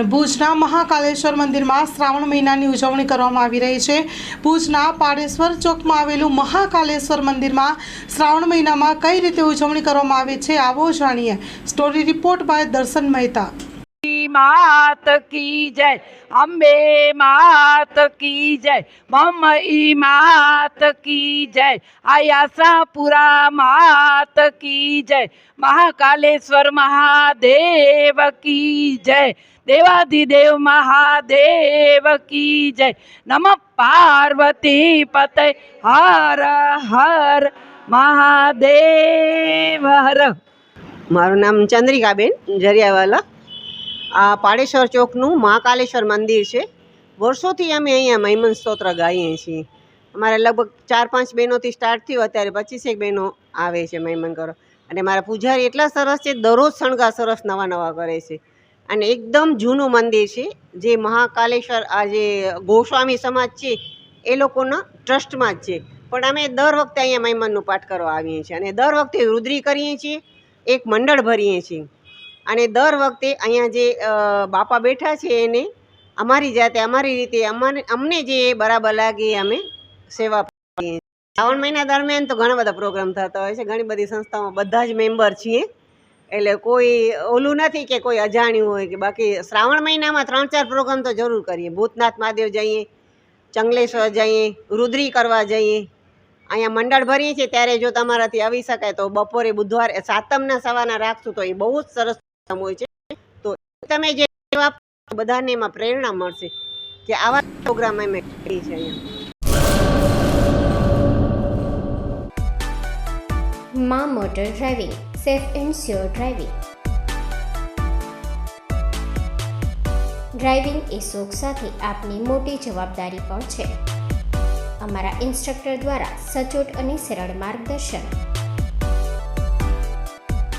ભુજના મહાકાલેશ્વર મંદિરમાં શ્રાવણ મહિનાની ઉજવણી કરવામાં આવી રહી છે. ભુજના પાડેશ્વર ચોકમાં આવેલું મહાકાલેશ્વર મંદિરમાં શ્રાવણ મહિનામાં કઈ રીતે ઉજવણી કરવામાં આવે છે, આવો જાણીએ. સ્ટોરી રિપોર્ટ બાય દર્શન મહેતા. માત કી જય. અંબે માત કી જય. મમ ઈ માત કી જય. આયાસાપુરા માત કી જય. મહાકાલેશ્વર મહાદેવ કી જય. દેવાધિદેવ મહાદેવ કી જય. નમ પાર્વતી પતે હર હર મહાદેવ હર. મારું નામ ચંદ્રિકાબેન જરિયાવાલા. આ પાડેશ્વર ચોકનું મહાકાલેશ્વર મંદિર છે. વર્ષોથી અમે અહીંયા મહિમન સ્તોત્ર ગાઈએ છીએ. અમારે લગભગ ચાર પાંચ બહેનોથી સ્ટાર્ટ થયું, અત્યારે પચીસેક બહેનો આવે છે મહિમન કરો. અને મારા પૂજારી એટલા સરસ છે, દરરોજ શણગાર સરસ નવા નવા કરે છે. અને એકદમ જૂનું મંદિર છે, જે મહાકાલેશ્વર આ જે ગોસ્વામી સમાજ છે, એ લોકોના ટ્રસ્ટમાં જ છે. પણ અમે દર વખતે અહીંયા મહિમનનું પાઠ કરવા આવીએ છીએ. અને દર વખતે રુદ્રી કરીએ છીએ, એક મંડળ ભરીએ છીએ. અને દર વખતે અહીંયા જે બાપા બેઠા છે એને, અમારી જાતે અમારી રીતે અમારે અમને જે બરાબર લાગે અમે સેવા શ્રાવણ મહિના દરમિયાન તો ઘણા બધા પ્રોગ્રામ થતા હોય છે. ઘણી બધી સંસ્થાઓમાં બધા જ મેમ્બર છીએ. એટલે કોઈ ઓલું નથી કે કોઈ અજાણ્યું હોય કે બાકી શ્રાવણ મહિનામાં ત્રણ ચાર પ્રોગ્રામ તો જરૂર કરીએ. ભૂતનાથ મહાદેવ જઈએ, ચંગલેશ્વર જઈએ, રુદ્રી કરવા જઈએ. અહીંયા મંડળ ભરીએ છીએ. ત્યારે જો તમારાથી આવી શકાય તો બપોરે, બુધવારે, સાતમના સવારના રાખશું તો એ બહુ જ સરસ પ્રોગ્રામ હોય છે, તો તમે જે બધાને એમાં પ્રેરણા મળશે કે આવા પ્રોગ્રામ અમે કરી છે અહીંયા. માં motor driving, safe and sure driving. Driving એ શોખ સાથે આપની મોટી જવાબદારી પણ છે. અમારા ઇન્સ્ટ્રક્ટર દ્વારા સચોટ અને સરળ માર્ગદર્શન.